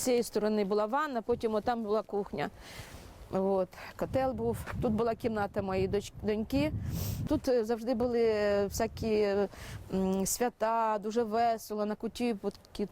Цієї сторони була ванна, потім отам була кухня. От, котел був. Тут була кімната моєї доньки. Тут е, завжди були всякі свята, дуже весело, на кутю,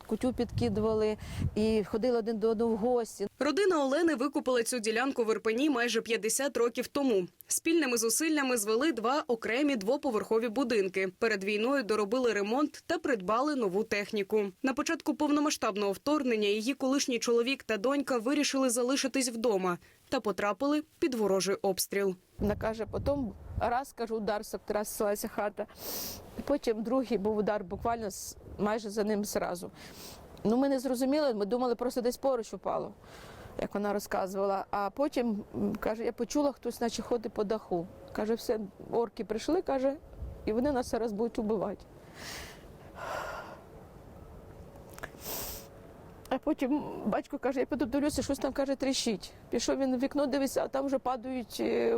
кутю підкидували і ходили один до одного в гості. Родина Олени викупила цю ділянку в Ірпені майже 50 років тому. Спільними зусиллями звели два окремі двоповерхові будинки. Перед війною доробили ремонт та придбали нову техніку. На початку повномасштабного вторгнення її колишній чоловік та донька вирішили залишитись вдома та потрапили під ворожий обстріл. Вона каже, потім раз кажу, удар трасилася хата. Потім другий був удар буквально майже за ним зразу. Ну, ми не зрозуміли, ми думали, просто десь поруч упало, як вона розказувала. А потім каже, я почула, хтось наче ходить по даху. Каже, все, орки прийшли, каже, і вони нас зараз будуть убивати. Потім батько каже, я піду дивлюся, щось там каже, тріщить. Пішов він в вікно дивиться, а там вже падають е,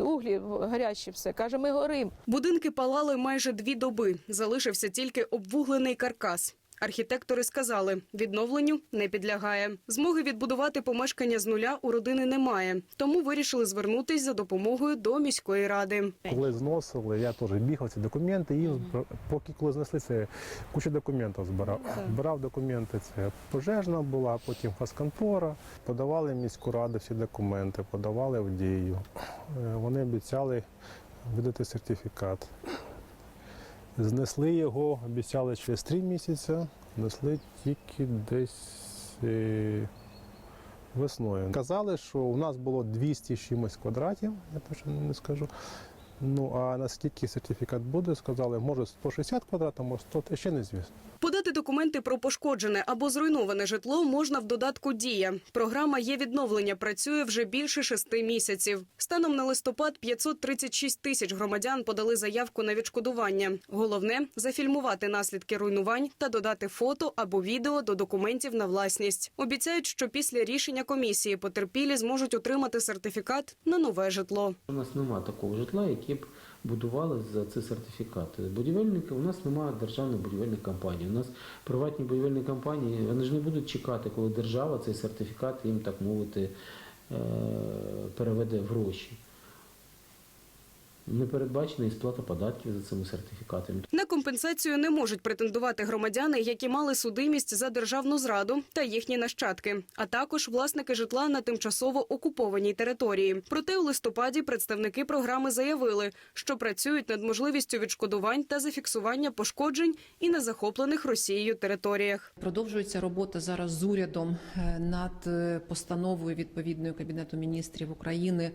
углі гарячі все. Каже, ми горим. Будинки палали майже дві доби. Залишився тільки обвуглений каркас. Архітектори сказали, відновленню не підлягає. Змоги відбудувати помешкання з нуля у родини немає, тому вирішили звернутись за допомогою до міської ради. Коли зносили, я теж бігав ці документи, і поки коли знесли, це кучу документів збирав. Збирав документи, це пожежна була, потім фасконтора. Подавали в міську раду всі документи, подавали в дію. Е, Вони обіцяли видати сертифікат. Знесли його, обіцяли через три місяці, знесли тільки десь е, весною. Казали, що у нас було 200 з чимось квадратів, я точно не скажу. Ну а наскільки сертифікат буде, сказали, може 160 квадратів, може 100, ще не звісно. Подати документи про пошкоджене або зруйноване житло можна в додатку Дія. Програма є відновлення працює вже більше шести місяців. Станом на листопад 536 тисяч громадян подали заявку на відшкодування. Головне зафільмувати наслідки руйнувань та додати фото або відео до документів на власність. Обіцяють, що після рішення комісії потерпілі зможуть отримати сертифікат на нове житло. У нас немає такого житла, яке б будували за ці сертифікати. Будівельники, у нас немає державної будівельної компанії. У нас приватні будівельні компанії, вони ж не будуть чекати, коли держава цей сертифікат їм, так мовити, е, переведе в гроші. Не передбачена і сплата податків за цими сертифікатами. На компенсацію не можуть претендувати громадяни, які мали судимість за державну зраду та їхні нащадки, а також власники житла на тимчасово окупованій території. Проте у листопаді представники програми заявили, що працюють над можливістю відшкодувань та зафіксування пошкоджень і на захоплених Росією територіях. Продовжується робота зараз з урядом е, над е, постановою відповідної Кабінету міністрів України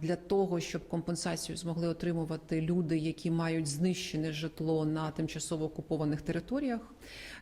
для того, щоб компенсацію змогли отримувати люди, які мають знищене житло на тимчасово окупованих територіях.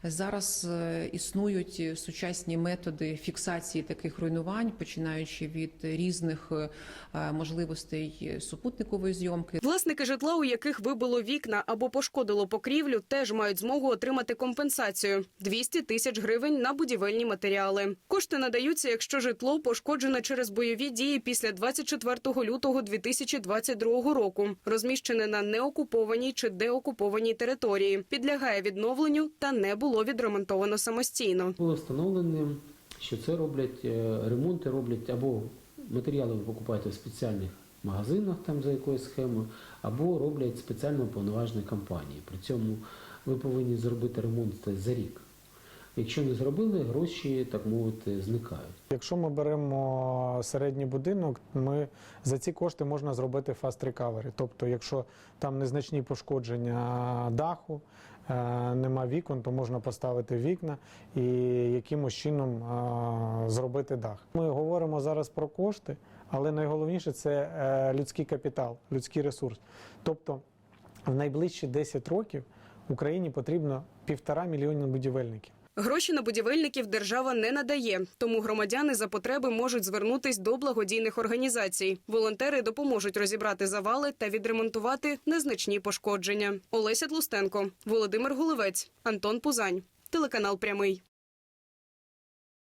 Зараз е, існують сучасні методи фіксації таких руйнувань, починаючи від різних е, можливостей супутникової зйомки. Власники житла, у яких вибило вікна або пошкодило покрівлю, теж мають змогу отримати компенсацію 200 тисяч гривень на будівельні матеріали. Кошти надаються, якщо житло пошкоджене через бойові дії після 24 лютого 2022 року, розміщене на неокупованій чи деокупованій території, підлягає відновленню та не було відремонтовано самостійно. Було встановлено, що це роблять е, ремонти, роблять або матеріали ви покупаєте в спеціальних магазинах, там за якоюсь схемою, або роблять спеціально уповноважені компанії. При цьому ви повинні зробити ремонт за рік. Якщо не зробили, гроші, так мовити, зникають. Якщо ми беремо середній будинок, ми за ці кошти можна зробити fast recovery. Тобто, якщо там незначні пошкодження даху, е, нема вікон, то можна поставити вікна і якимось чином е, зробити дах. Ми говоримо зараз про кошти, але найголовніше це е, людський капітал, людський ресурс. Тобто, в найближчі 10 років Україні потрібно півтора мільйона будівельників. Гроші на будівельників держава не надає, тому громадяни за потреби можуть звернутись до благодійних організацій. Волонтери допоможуть розібрати завали та відремонтувати незначні пошкодження. Олеся Тлустенко, Володимир Гулевець, Антон Пузань, телеканал Прямий.